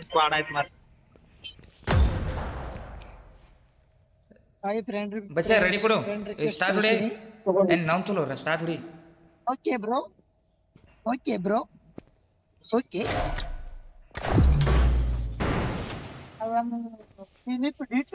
Squad ಆಯ್ತು ಮತ್ತೆ hi friend ಬಸ್ ರೆಡಿ ಕೊಡು ಸ್ಟಾರ್ಟ್ ಹೊಡಿ ಏನ್ ನಾವು ತುಳು ಸ್ಟಾರ್ಟ್ ಹೊಡಿ okay bro okay bro okay ಫಿನಿಪ್ ಡಿಟ್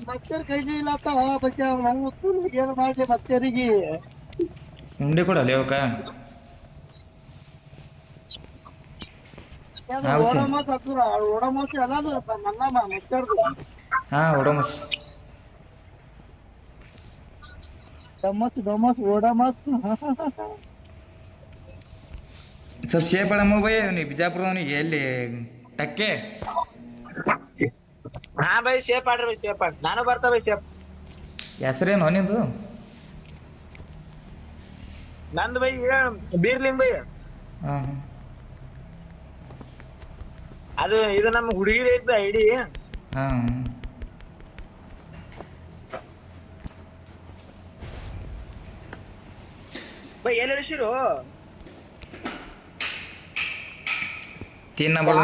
ಬಹುತ್ ಮಸ್ತರ್ ಕೈಲಿಲ್ಲ ಅಂತ ಬಚ್ಚ ನಾವು ಏನು ಮಾಡಲಿ ಮಸ್ತರಿಗೆ ಉಂಡೆ. ಓಡಮೋಸ್ ಹತ್ರ ಓಡಮೋಸ್ ಎಲ್ಲದು ನನ್ನ ಮಸ್ತರ್ದು ಹಾ ಒಡಮಸ್ ಡಮಸ್ ಡಮಸ್ ಓಡಮಸ್ ಸ್ವಲ್ಪ ಶೇಪ್ ಕೊಡಮ್ಮ ಬೈ ಬಿಜಾಪುರದವನಿಗೆ ಎಲ್ಲಿ ಟಕ್ಕೆ? ಹಾ ಬೈ ಶೇಪ್ ಆಡ್ರಿ ಬೈ ಶೇಪ್ ಆಡ್ ನಾನು ಬರ್ತಾ ಬೈ ಶೇಪ್ ಹೆಸರೇನು ನಿಂದು? ನಂದು ಬೈ ಬೀರ್ಲಿಂಗ್ ಬೈ ಹಾ ಅದು ಇದು ನಮ್ಮ ಹುಡುಗಿ ಐತೆ ಐಡಿ ಹಾ ಬೈ ಎಲ್ಲಿ ಇಳಿಸಿರು? ತೀನ್ ನಂಬರ್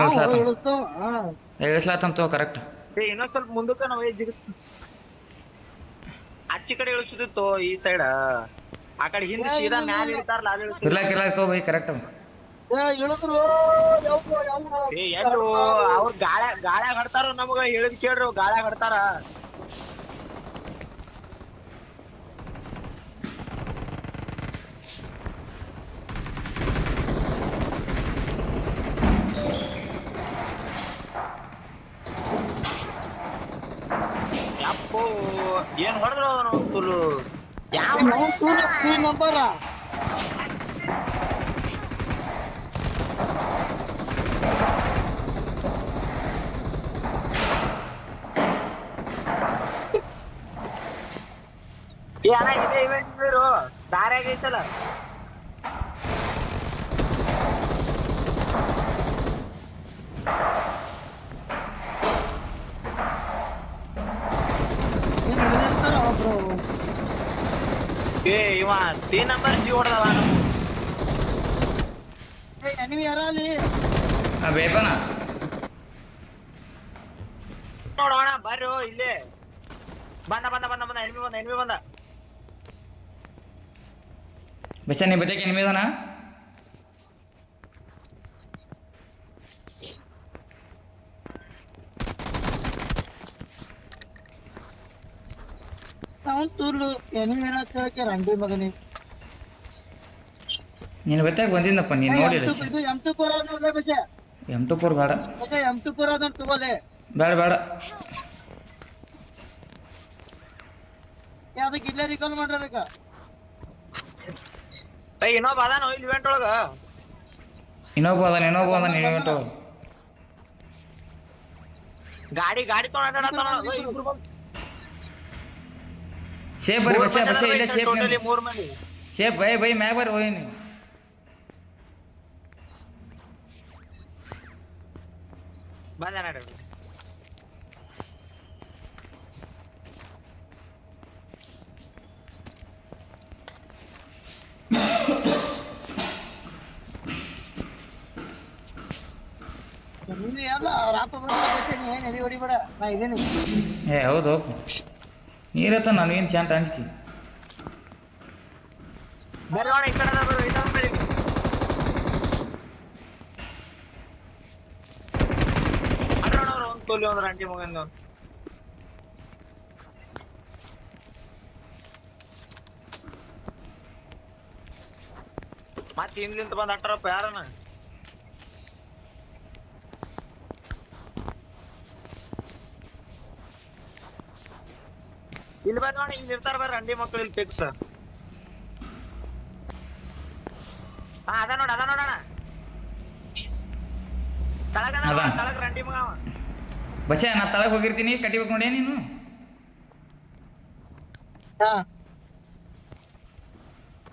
ಇಳಿಸ್ಲಾತಂತ. ಕರೆಕ್ಟ್ ಏ ಇನ್ನೊಂದ್ ಸ್ವಲ್ಪ ಮುಂದಕ್ಕೆ ನಾವು ಜಿಗಿಸ್ ಆಚಿ ಕಡೆ ಇಳಿಸಿದಿತ್ತು ಈ ಸೈಡ್ ಆ ಕಡೆ ಹಿಂದೆ ಸೀದಾ ಮ್ಯಾಲ ಇರ್ತಾರಲ್ಲ ಅಲ್ಲಿ ಇಳಿಸಿ ಇರ್ಲಾಕ ಇರ್ಲಾಕ ತಗೋ ಬೈ ಕರೆಕ್ಟ್ ಏ ಇಳಿದ್ರು. ಏ ಎಲ್ಲು ಅವ್ರ ಗಾಳ್ಯಾ ಗಾಳ್ಯಾಗ ಹಡ್ತಾರ ನಮಗ ಹೇಳಿದ್ ಕೇಳ್ರಿ ಗಾಳ್ಯಾಗ ಹಡ್ತಾರ ಯಪ್ಪೋ ಏನ್ ಹೊಡೆದ್ರು ಅವನು ತುಲು ಯಾವ ನಂಬರ ಏನ ಇದೆ ಇವೆಂಟ್ ದಾರಿ ದಾರ್ಯಾಗ ಏ ಇವ ಸಿ ನಂಬರ್ ಜಿ ಹೊಡೆದವ ಏ ನೀವು ಯಾರಲ್ಲಿ ಆ ನೋಡೋಣ ಬರ್ರಿ ಇಲ್ಲೇ. ಬಂದ ಬಂದ ಬಂದ ಬಂದ ಎನಿಮಿ ಬಂದ ಎನ್ಮಿ ಬಂದ. ಬಸ್ಸ ನೀ ಬಜಕ್ಕೆ ಎನಿಮಿದನ ನಾವು ತೂರ್ಲು ಎನಿಮಿ ಹೇಳಕ್ಕೆ ರಂಡಿ ಮಗನಿ. ನೀನು ಗೊತ್ತಾಗ ಬಂದಿದ್ದಪ್ಪ ನೀನು ನೋಡಿಲ್ಲ ಇದು ಎಂ ಟು ಫೋರ್ ಬೇಡ. ಎಂ ಟು ಪುರ ಅದನ್ನ ತಗೋಲೆ ಬೇಡ ಬೇಡ. ಅದಕ್ಕೆ ಇಲ್ಲೇ ರಿಕಾಲ್ ಮಾಡ್ರಕ್ಕ ಏ ಇನ್ನೊಬ್ಬ ಅದಾನ ಇಲ್ಲಿ ಇವೆಂಟ್ ಒಳಗ? ಇನ್ನೊಬ್ಬ ಅದಾನ ಇನ್ನೊಬ್ಬ ಅದಾನ ನೀನು ಗಾಡಿ ಗಾಡಿ ತೊಗೊಂಡಾಡತ್ತಾನ ಇಬ್ರು ಬಂದ್- ಶೇಪ್ ಬರ್ರಿ ಮೂರ್ ಬಸ್ಸ ಮಂದಿ ಬಸ್ಸ ಅದಾರ ಇಲ್ಲೇ ಬೈ, ಶೇಪ್ totally ಮೂರ್ ಮಂದಿ ಶೇಪ್ ಬೈ ಬೈ ಮ್ಯಾಗ ಬರ್ರಿ ಹೋಗಿ ನೀವು ಬಂದ ನಡ್ರಿ ನೀನು ಎಲ್ಲ ಅವ್ರ ಅಪ್ಪ ಬಚ್ಚ ನೀ ಏನ್ ಎಲ್ಲಿ ಹೊಡಿಬೇಡ ನಾ ಇದೀನಿ ಏ ಹೌದು ನೀರತ್ತ ನಾನು ಏನು ಶಾಂತ ಅಂಜಿಕೆ ಬರ್ರಿ ಅಣ್ಣ, ಈ ಕಡೆ ಅದಾರ ಬರ್ರಿ, ಇನ್ನೊಂದ್ ಬರ್ರಿ. ಅಡ್ರ ಅಣ್ಣ ಅವ್ರು ಒಂದ್ ತೊಲಿ ಒಂದ್ ರಂಟಿ ಮಗಂದು ಮತ್ ಹಿಂದ್ಲಿಂತ ಬಂದ್ ಅಟ್ರಪ್ಪ ಯಾರನ ಇಲ್ಲಿ ಬರ್ರಿ ನೋಡಿ ಇಲ್ಲಿ ಇರ್ತಾರ ಬರ್ರಿ ರಂಡಿ ಮಕ್ಳು ಇಲ್ಲಿ ಫಿಕ್ಸ್ ಹಾ ಅದ ನೋಡ ಅದ ನೋಡಣ. ತಳಗ ಅದ. ತಳಗ ರಂಡಿ ಮಗ ಅವ. ಬಸ್ಸ ನಾ ತಳಗ್ ಹೋಗಿರ್ತೀನಿ ಕಟ್ಟಿಬೇಕು ನೋಡಿ ನೀನು. ಹಾ.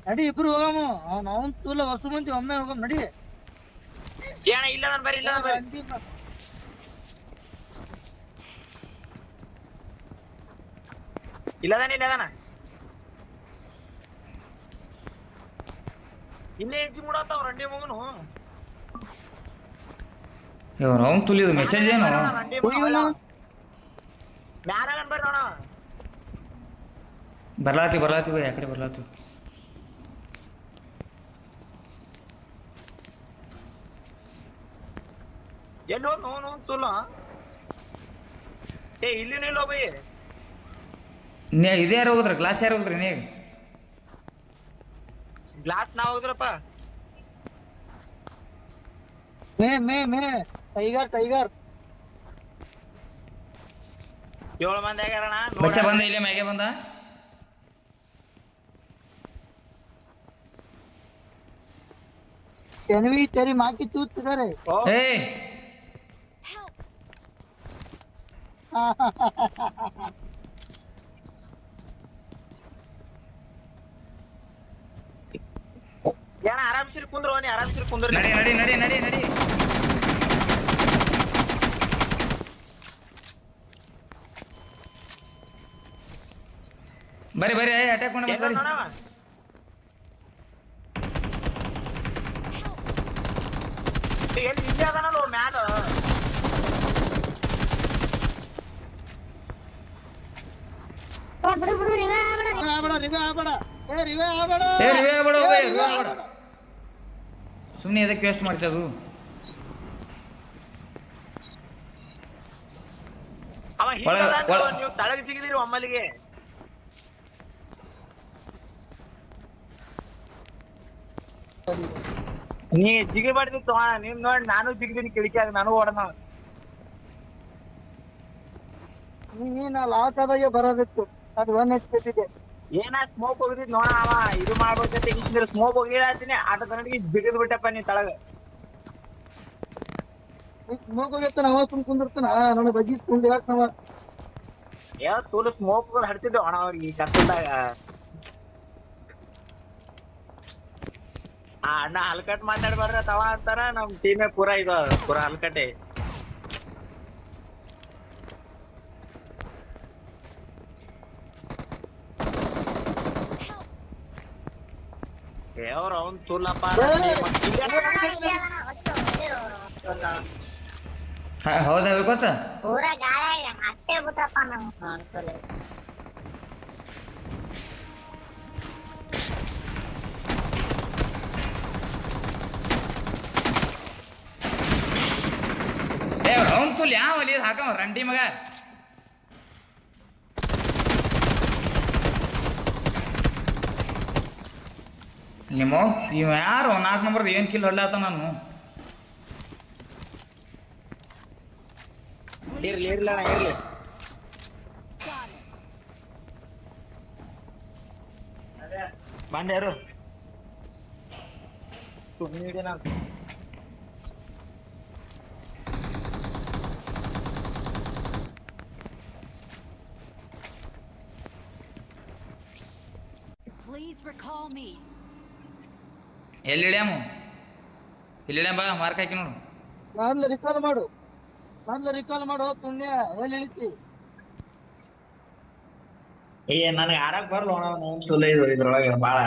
ನಡಿ ಇಬ್ರು ಹೋಗಮ್ಮ ಅವ್ನ ಅವನ್ ತೂಲ ಹೊಸ ಮಂದಿ ಒಮ್ಮೆ ಹೋಗಮ್ ನಡಿ. ಏನ ಇಲ್ಲ ನನ್ ಬರ್ರಿ ಇಲ್ಲ ಬರ್ರಿ. ಮ- ಇಲ್ಲದಾನ ಇಲ್ಲದಾನ ಇಲ್ಲೇ ಹೆಜ್ಜಿ ಮುಡತ್ತಾವ ರಂಡಿ ಮಗನು. ಇವ್ರು ಅವ್ನು ತುಲಿದು ಮೆಸೇಜ್ ಏನು? ರಂಡಿ? ಮ್ಯಾರಾಗನ್ ಬರ್ರಿ ನೋಡ ಬರ್ಲಾತಿ ಬರ್ಲಾತಿ ಬೈ ಯಾಕಡೆ ಕಡೆ ಬರ್ಲಾತಿ. ಎಲ್ಲೋ ನೋನು ಸುಲ್ಲ. ಏ ಇಲ್ಲಿ ನಿಲ್ಲೋ ಬೈ. ನೀ ಇದೇ ಯಾರು ಹೋಗಿದ್ರ ಗ್ಲಾಸ್ ಯಾರು ಹೋಗಿದ್ರಿ ನೀ. ಗ್ಲಾಸ್ ನಾವ್ ಹೋಗಿದ್ರಪ್ಪ ಮೇ ಮೇ ಮೇ ಟೈಗರ್ ಟೈಗರ್ ಏಳು ಮಂದಿ ಆಗ್ಯಾರಣ ಬಸ್ಸ ಬಂದ ಇಲ್ಲೇ ಮ್ಯಾಗೆ ಬಂದ? ತೆನವಿ ತೆರಿ ಮಾಕಿ ತೂತಿದ್ದಾರೆ. ಏಯ್ ಏನ ಆರಾಮ್ಸಿರಿ ಕುಂದ್ರು ನೀ ಆರಾಮ್ಸಿರಿ ಕುಂದ್ರಿ ನಡಿ ನಡಿ ನಡಿ ನಡಿ ನಡಿ. ಬರ್ರಿ ಬರ್ರಿ ಅಟ್ಯಾಕ್ ಮಾಡಿ ಬರ್ರಿ. ಎಲ್ಲಿ ಇಲ್ಲಿ ಅದಾನಲ್ಲ ಮ್ಯಾಲ? ಆಬೇಡ ರಿವೆ ಆಬೇಡ ಏ ರಿವೆ ಆಬೇಡ ಏ ರಿವೆ ಆಗ್ಬೇಡ ರಿವೆ ರಿವೆ ಆಗ್ಬೇಡ. ಸುಮ್ಮನೆ ಎದಕ್ಕೆ ವೇಸ್ಟ್ ಮಾಡ್ತದು ಅವ ಒಳಗ- ಹಿಂಗ ಒಳಗ- ನೀವು ತಳಗ ಸಿಗಿದಿರಿ ಒಮ್ಮಲಿಗೆ ನೀ ಜಿಗಿ ನಿಮ್ ನೀನ್ ನೋಡಿ ನಾನು ಜಿಗಿದೀನಿ ಕಿಡಿಕಿಯಾಗ ನಾನು ಓಡನ ನೀನ್ ಲಾಸ್ ಆದಾಗೆ ಬರೋದಿತ್ತು. ಅದು ಒನ್ ಎಚ್ ಇದೆ ಏನ ಸ್ಮೋಕ್ ಹೋಗಿದ್ ನೋಡ ಅವ ಇದು ಮಾಡ್ಬೇಕಂತ ಇಷ್ಟಿದ್ರೆ ಸ್ಮೋಕ್ ಹೋಗಿರತ್ತೀನಿ ಆಟ ತನಗೆ ಬಿಡದ್ ಬಿಟ್ಟಪ್ಪ ನೀ ತಳಗ. ಹೋಗಿರ್ತಾನ ಅವ ಸುಮ್ ಕುಂದಿರ್ತಾನ ನನ್ನ ಬಜ್ಜಿ ಕುಂಡಿ ಯಾಕೆ ನಾವ ಯಾವ ತೋಲು ಸ್ಮೋಕ್ ಹಡ್ತಿದ್ದೆ ಅಣ್ಣ ಅವ್ರಿಗೆ ಈ ಕತ್ತಲ್ದಾಗ ಆ ಅಣ್ಣ ಹಲ್ಕಟ್ ಮಾತಾಡ್ಬಾರ್ದ ತವ ಅಂತಾರ ನಮ್ ಟೀಮೇ ಪೂರಾ ಇದು ಪೂರಾ ಹಲ್ಕಟ್ಟೆ ಅವ್ರ ಅವ್ನ್ ತುಲ್ಲಪ್ಪ ಹೌದಾ ಗೊತ್ತಾ? ಪೂರ ಗಾಳಿ ಹಟ್ಟೆ ಬಿಟ್ಟಪ್ಪ ನಮ್ ಅನ್ಸಲೆ ಏ ರೌಂಡ್ ತುಲ್ ಯಾವ ಅಲ್ಲಿ ಹಾಕವ? ರಂಡಿ ಮಗ. ನಿಮ್ಮ ಇವ ಯಾರು? ನಾಲ್ಕು ನಂಬರ್ದು ಏನು ಕಿಲ್ ಹೊಡ್ಲಾತ ನಾನು? ಇರ್ಲಿ ಇರ್ಲಿ ಇರ್ಲಿ. ಬಂದ್ಯಾರು ಎಲ್ಲಿ ಇಳ್ಯಾಮು ಇಲ್ಲಿ ಇಳ್ಯಾಮ ಬಾ ಮಾರ್ಕ್ ಹಾಕಿ ನೋಡು. ನಾನು ರಿಕಾಲ್ ಮಾಡು. ನಾನು ರಿಕಾಲ್ ಮಾಡು ಪುಣ್ಯ ಎಲ್ಲಿ ಇಳಿತಿ? ಏ ನನಗೆ ಆಡಕ್ ಬರ್ಲ ನಾನು ಸುಲೇ ಇದು ಇದ್ರೊಳಗೆ ಬಾಳ.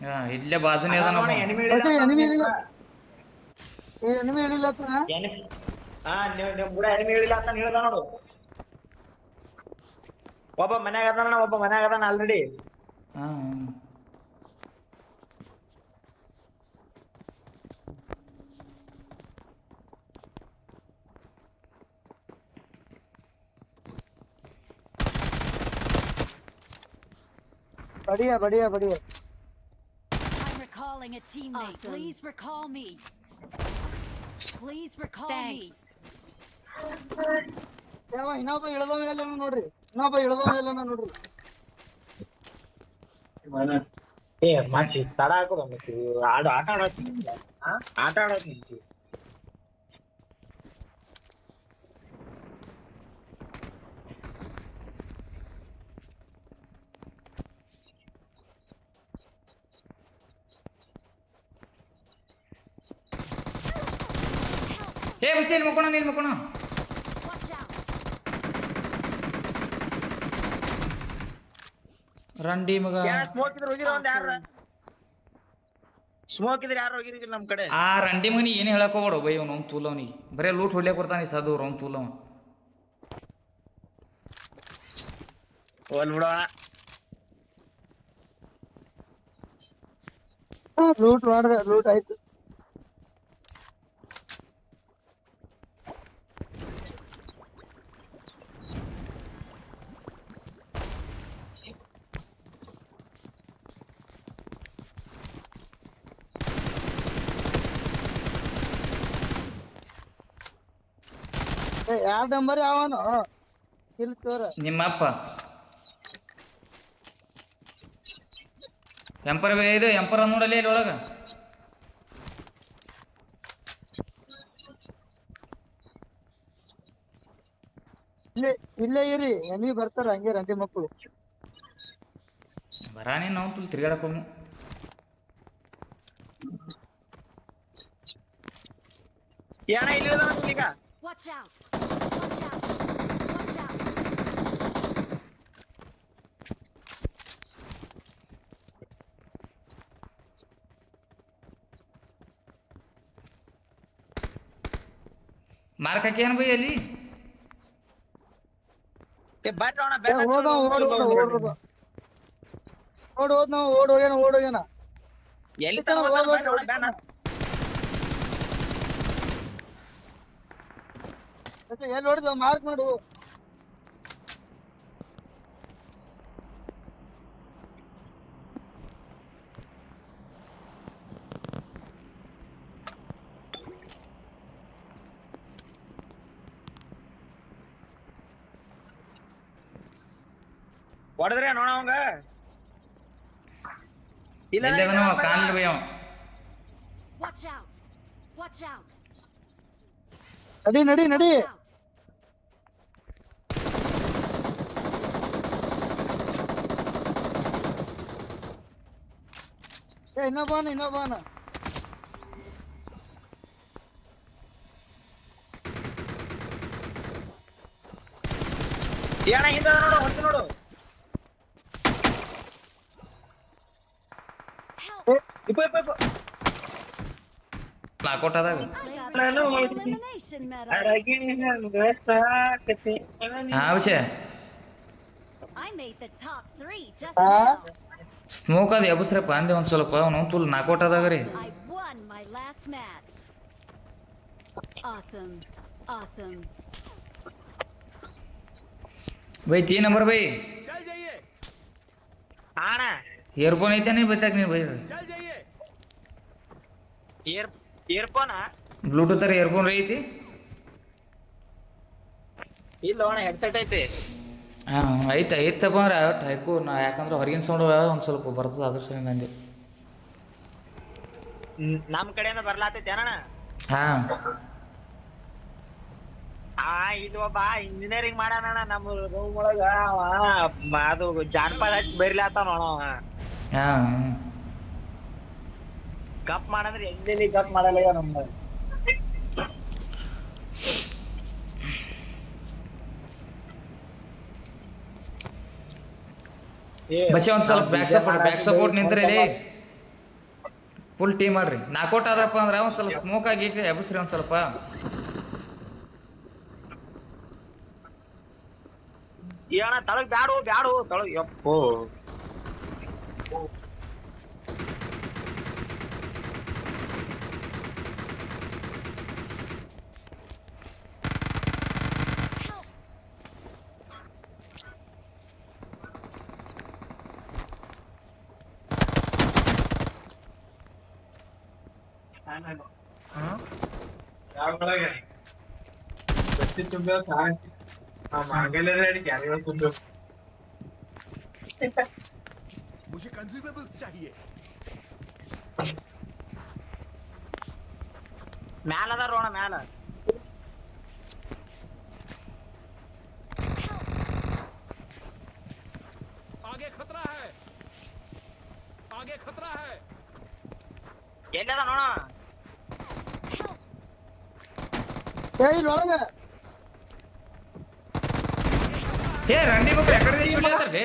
ಹಾ, ಇಲ್ಲೇ ಬಾಜುನೇ ಅದ ನೋಡಿ ಎನಿಮಿ ಎನಿಮಿ ಎನಿಮಿ ಹೇಳಿಲ್ಲ ಹಾ ನೀವು ನೀವು ಬುಡ ಎನಿಮಿ ಹೇಳಿಲ್ಲ ಅಂತ ಹೇಳ್ದ ನೋಡು ಒಬ್ಬ ಮನ್ಯಾಗ ಅದಾನ ಒಬ್ಬ ಮನ್ಯಾಗ ಅದಾನ ಆಲ್ರೆಡಿ ಹಾ ಬಡಿಯ ಬಡಿಯ ಬಡಿಯ I'm recalling Recalling a teammate. Please recall me. Please recall me. ಯಾವ ಇನ್ನೊಬ್ಬ ಇಳ್ದವ ಎಲ್ಲ ನೋಡ್ರಿ ಇನ್ನೊಬ್ಬ ಇಳ್ದವ ಎಲ್ಲ ನೋಡ್ರಿ ಏ ಮಚ್ಚಿ ತಡ ಹಾಕೋದು ಮಚ್ಚಿ ಆಡು ಆಟ ಆಡತ್ತೀನಿ ಆಟ ಆಡತ್ತೀನಿ ಏ ಬಸ್ಸಿ ಇಲ್ಲಿ ಮಕ್ಕೋಣ ಇಲ್ಲಿ ಮಕ್ಕೋಣ Watch out. ರಂಡಿ ಮಗ ಸ್ಮೋಕ್ ಇದ್ರೆ ಹೋಗಿರೋ ಒಂದ್ ಯಾರ ಸ್ಮೋಕ್ ಇದ್ರೆ ಯಾರು ಹೋಗಿರಿ ನಮ್ ಕಡೆ? ಆ ರಂಡಿ ಮಗನಿ ಏನು ಹೇಳಕ್ ಹೋಗ್ಬೇಡ ಬೈ ಅವ್ನು ಅವ್ನು ತೂಲವ್ನಿಗೆ ಬರೇ ಲೂಟ್ ಹೊಡ್ಲಿಕ್ಕೆ ಕೊಡ್ತಾನೆ ಸದು ಅವ್ನು ತೂಲವ ಹೋಲ್ ಬಿಡೋಣ ಲೂಟ್ ಮಾಡ್ರಿ ಲೂಟ್ ಆಯ್ತು. ಎರಡು ನಂಬರ್ ಯಾವನು? ಇಲ್ಲಿ ತೋರ. ನಿಮ್ಮಪ್ಪ. ಎಂಪರ್ ಇದು ಎಂಪರ್ ನೋಡಲ್ಲ ಇಲ್ಲಿ ಒಳಗ. ಇಲ್ಲೇ ಇಲ್ಲೇ ಇರಿ ಎಲ್ಲಿ ಬರ್ತಾರ ಹಂಗೆ ರಂಡಿ ಮಕ್ಕಳು ಬರಾನೇ ನಾವು ತುಲ್ ತಿರ್ಗಾಡಕ್ ಹೋಗ್ನು. ಏನ ಇಲ್ಲಿ ಈಗ? Watch out. ಮಾರ್ಕಕ್ಕೆ ಏನು ಬೈ ಅಲ್ಲಿ? ಏ ಬರ್ರಿ ಅಣ್ಣ ಏ, ಓಡ್ ನಾವು, ಓಡ್ ಓಡ್ ಓಡ್ ಓಡ್. ಓಡ್ ಹೋದ್ ನಾವು ಓಡ್ ಹೋಗ್ಯಾನ ಓಡ್ ಹೋಗ್ಯಾನ. ಎಲ್ಲಿ ಎಲ್ಲಿ ಹೊಡೆದ ಮಾರ್ಕ್ ಮಾಡು. ಹೊಡೆದ್ರೆ ನೋಡ ಅವಂಗ ಇಲ್ಲ ಎಲ್ಲದನೋ ಕಾಣಲಿ ಬೈ ಅವ Watch out. Watch out. ನಡಿ ನಡಿ ನಡಿ Watch out. ಏ ಇನ್ನೊಬ್ಬಾನ ಇನ್ನೊಬ್ಬಾನ ಏನ ಹಿಂದ ನೋಡು ಹೊತ್ತು just Huh? now. ಸ್ಮೋಕ್ ಅದು ಎಬಸ್ರಪ್ಪ ಅಂದೆ ಒಂದು ಸ್ವಲ್ಪ ಅವ್ನು ತುಲ್ ನಾಕೋಟ್ ಅದಾಗ ರೀ I won my last match. Awesome. Awesome. ಬೈ ತೀ ನಂಬರ್ ಬೈ ಅಣ್ಣ ಇಯರ್ಫೋನ್ ಐತೆ ನೀ ಬೈತಾಕ ನೀನು ಬೈ ಇಯರ್ ಇಯರ್ಫೋನ ಬ್ಲೂಟೂತ್ ಅರ ಇಯರ್ಫೋನ್ ಐತಿ ಇಲ್ಲ ಅಣ್ಣ ಹೆಡ್ಸೆಟ್ ಐತಿ. ಹಾಂ ಐತೆ ಐತಪ್ಪ ಅಂದ್ರೆ ಒಟ್ಟು ಹಾಕು ನಾ ಯಾಕಂದ್ರೆ ಹೊರಗಿನ ಸೌಂಡ್ ಒಂದು ಸ್ವಲ್ಪ ಬರ್ತದೆ ಅದ್ರ ಸರಿ ನಂಗೆ ನಮ್ಮ ನಮ್ ಕಡೆಯಿಂದ ಬರ್ಲಾತೈತೆ ಅಣ್ಣ ಹಾಂ. ಆ ಇದು ಒಬ್ಬ ಇಂಜಿನಿಯರಿಂಗ್ ಮಾಡ್ಯಾನಣ್ಣ ನಮ್ಮ ರೂಮ್ ಒಳಗ ಅವ. ಅದು ಜಾನಪದ ಹಚ್ಚಿ ಬರಿಲಾತ ನೋಡ ಅವ. ಹಾಂ ಗಪ್ ಮಾಡಂದ್ರೆ ಎಲ್ಲಿ ಗಪ್ ಮಾಡಲ್ಲ ನಮ್ಮ ಬಸ್ಸೆ ಒಂದ್ ಸ್ವಲ್ಪ ಬ್ಯಾಕ್ ಸಪೋರ್ಟ್ ಬ್ಯಾಕ್ ಸಪೋರ್ಟ್ ನಿಂತ್ರಿ ಫುಲ್ ಟೀ ಮಾಡ್ರಿ ನಾಕೌಟ್ ಆದ್ರಪ್ಪ ಅಂದ್ರೆ ಒಂದ್ ಸ್ವಲ್ಪ ಸ್ಮೋಕ್ ಆಗಿ ಎಬಸ್ರಿ ಒಂದ್ ಸ್ವಲ್ಪ. ಏನ ತಳಗ್ ಬ್ಯಾಡು ಬ್ಯಾಡು ತಳಗ್ ಯಪ್ಪೋ. मुझे कंज्यूमेबल्स चाहिए. मेल दा रोना मेल आगे खतरा है. आगे खतरा है. येला रोना ये लोग ಸುಳ್ಳಿ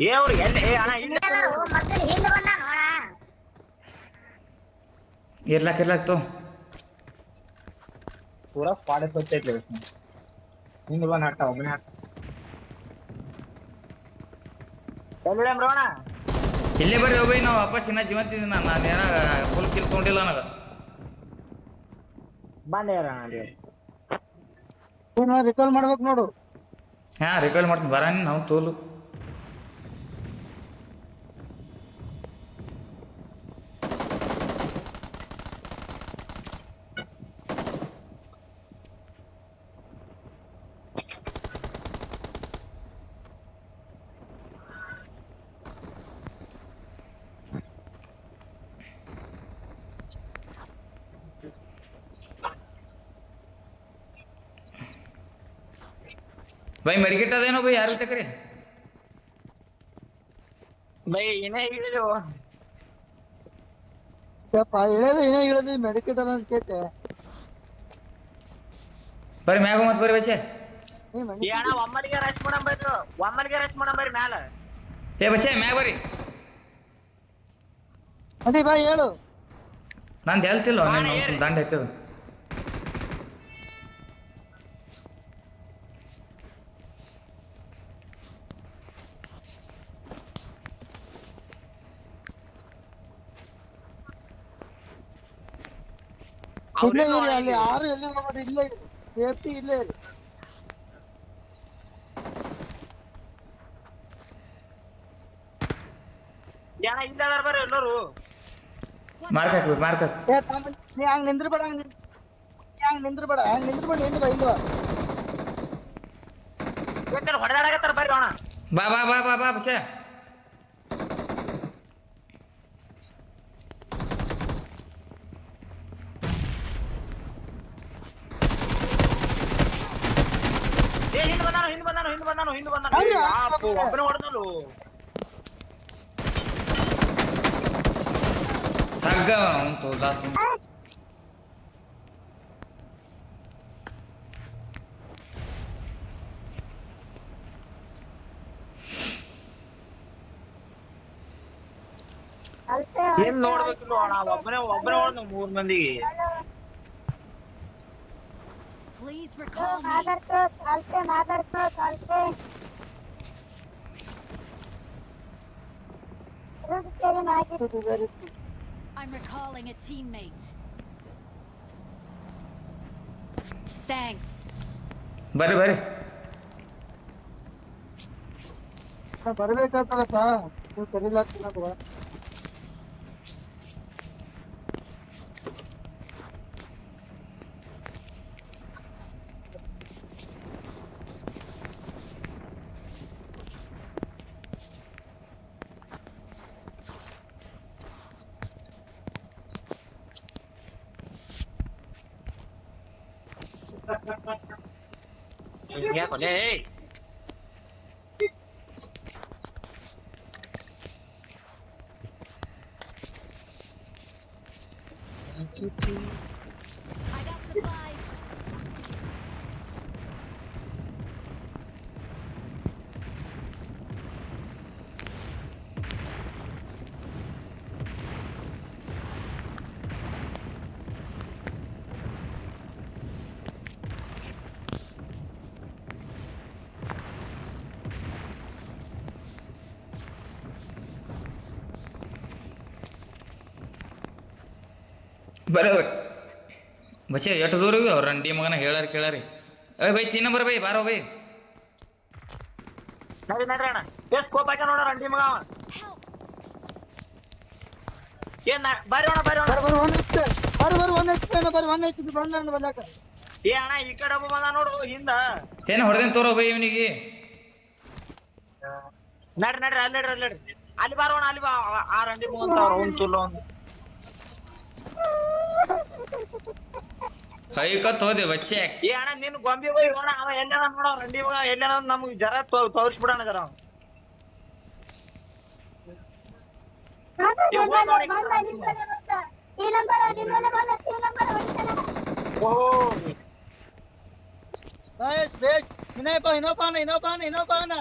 ಏ ಅವ್ರು ಎಲ್ಲಿ? ಏ ಅಣ್ಣ ಇಲ್ಲ ಮತ್ತೆ ಹಿಂದೆ ಬಂದ ನೋಡ ಇರ್ಲಾಕ್ ಇರ್ಲಾಕ್ ತೋ. ಪೂರಾ ಪಾಡೆ ಸೊತ್ತೈತೆ ಹಿಂದ ಬಂದು ಹಾಕ್ತ ಒಮ್ಮೆ ಹಾಕ್ತ ಎಲ್ಲಿ ಬ್ರೋಣ ಇಲ್ಲೇ ಬರ್ರಿ ಹೋಗಿ ನಾವು ವಾಪಸ್ ಇನ್ನ ಜೀವಂತ ಇದೀನಿ ನಾನು ನಾನು ಏನ ಫುಲ್ ಕಿಲ್ ತೊಗೊಂಡಿಲ್ಲ ನನಗೆ. ಬಂದೆ ನೀನು ರಿಕಾಲ್ ಮಾಡ್ಬೇಕು ನೋಡು. ಹಾ ರಿಕಾಲ್ ಮಾಡ್ತೀನಿ. ಬರ ನಾವು ತೋಲು. ಮೆಡಿಕೆಟ್ ಅದೇನೋ ಬೈ ಯಾರು ತಕ್ರಿ ಬೈ ಏನೇ ಹೇಳಿದ್ರು. ಹೇಳೋದು ಏನೇ ಹೇಳೋದು ಮೆಡಿಕೇಟ್ ಅನ್ನೋದು ಕೇಳ್ತೆ ಬರ್ರಿ ಮ್ಯಾಗ ಮತ್ತೆ ಬರ್ರಿ ಬಚ್ಚೆ ನೀ ಏ ಅಣ್ಣ ಒಮ್ಮಲಿಗೆ ರಶ್ ಮಾಡಂ ಬರ್ರಿ ಒಮ್ಮಲಿಗೆ ರಶ್ ಮಾಡಂ ಬರ್ರಿ ಮ್ಯಾಲ. ಏ ಬಚ್ಚೆ ಮ್ಯಾಗ ಬರಿ ಅದೇ ಬಾ ಹೇಳು. ನಂದು ಹೇಳ್ತಿಲ್ಲ ದಂಡ ಐತದ. ಇಲ್ಲೇ ಇರಿ ಅಲ್ಲಿ ಯಾರು ಎಲ್ಲಿ ಹೋಗ್ಬೇಡಿ ಇಲ್ಲೇ ಇರಿ. ಸೇಫ್ಟಿ ಇಲ್ಲೇ ಇರಿ. ಇಲ್ಲ ಅದಾರ ಬರ್ರಿ ಎಲ್ಲರೂ. ಮಾರ್ಕ್ ಹಾಕ್ಬೇಕು ಮಾರ್ಕ್ ಹಾಕ್ ಏ ತಮ್ಮ ನೀ ಹಂಗ್ ನಿಂದ್ರಬೇಡ ಹಂಗ್ ನಿಂದ್ ನೀ ಹಂಗ್ ನಿಂದ್ರಬೇಡ ಹಂಗ್ ನಿಂದ್ರಬೇಡ ಹಿಂದ್ ಬಾ ಹಿಂದ್ ಬಾ. ಯಾಕಂದ್ರೆ ಹೊಡೆದಾಡಕತ್ತಾರ ಬರ್ರಿ ಅಣ್ಣ ಬಾ ಬಾ ಬಾ ಬಾ ಬಾ ಬಚ್ಚೆ ಒಬ್ಬನೇ ಹೊಡೆದಲು ಹಗ್ಗ ಅವ್ನು ತೋದ ಅಲ್ಪೆ ಏನ್ ನೋಡ್ಬೇಕಿಲ್ಲ ಅಣ್ಣ ಒಬ್ಬನೇ ಒಬ್ಬನೇ ಹೊಡೆದ ಮೂರ್ ಮಂದಿಗೆ Please recall me. ಮಾತಾಡ್ಕೋ ಅಲ್ಪೆ ಮಾತಾಡ್ಕೋ ಅಲ್ಪೆ I'm recalling a teammate. Thanks. ಬರ್ರಿ ಬರ್ರಿ ನಾ ಬರ್ಬೇಕಾಗ್ತದಪ್ಪ ನೀವು ಕರೀಲಾಗ್ತಿಲ್ಲ ಬಾ ಬರ್ರಿ ಬಚ್ಚೆ ಎಷ್ಟು ದೂರ ಅವ್ರ ರಂಡಿ ಮಗನ ಹೇಳಾರ ಕೇಳಾರಿ ಏ ಬೈ ತಿನ್ನ ಬರ ಬೈ ಬಾರೋ ಬೈ. ನಡಿ ನಡ್ರಿ ಅಣ್ಣ. ಎಷ್ಟ್ ಕೋಪ ಹಾಕ ನೋಡ ರಂಡಿ ಮಗ! ಏನ್ ಬಾರಿ ಅಣ್ಣ ಬರ್ರಿ ಅಣ್ಣ ಬರ್ ಬರ್ ಒಂದ್ ಹೆಚ್ಚು ಬರ್ ಬರ್ ಒಂದ್ ಹೆಚ್ಚು ಬರ್ ಒಂದ್ ಹೆಚ್ಚು ಬಂದ ಬಂದಾಕ. ಏ ಅಣ್ಣ ಈ ಕಡೆ ಒಬ್ಬ ಬಂದ ನೋಡು ಹಿಂದ. ಏನ ಹೊಡೆದೇನ್ ತೋರೋ ಬೈ ಇವನಿಗೆ? ನಡ್ರಿ ನಡ್ರಿ ಅಲ್ಲಿ ನಡ್ರಿ ಅಲ್ಲಿ ನಡ್ರಿ. ಅಲ್ಲಿ ಬಾರೋಣ ಅಲ್ಲಿ ಬಾ. ಆ- ರಂಡಿ ಮುಗಂತ ಅವ್ನು ತುಲ್ಲ ಒಂದು ಕೈಕತ್ ಹೋದೆ ಬಚ್ಚೆ ಏ ಅಣ್ಣ ನಿನ್ ಗೊಂಬಿ ಹೋಗಿ ಅಣ್ಣ ಅವ ಎಲ್ಲಾನ ನೋಡ ರಂಡಿ ಮಗ ಎಲ್ಲಾನ ನಮ್ಗೆ ಜರ ತೋರಿಸ್ಬಿಡಣ ಜರ ಅವ. ಈ ನಂಬರ್ ನಿಮ್ಮನೆ ಬಂದ ಈ ನಂಬರ್ ಹೊಡಿತಾನೆ ಓ ಬೇಸ್ ಬೇಸ್ ಇನ್ನೇ ಬಾ ಇನ್ನೋ ಪಾನ ಇನ್ನೋ ಪಾನ ಇನ್ನೋ ಪಾನ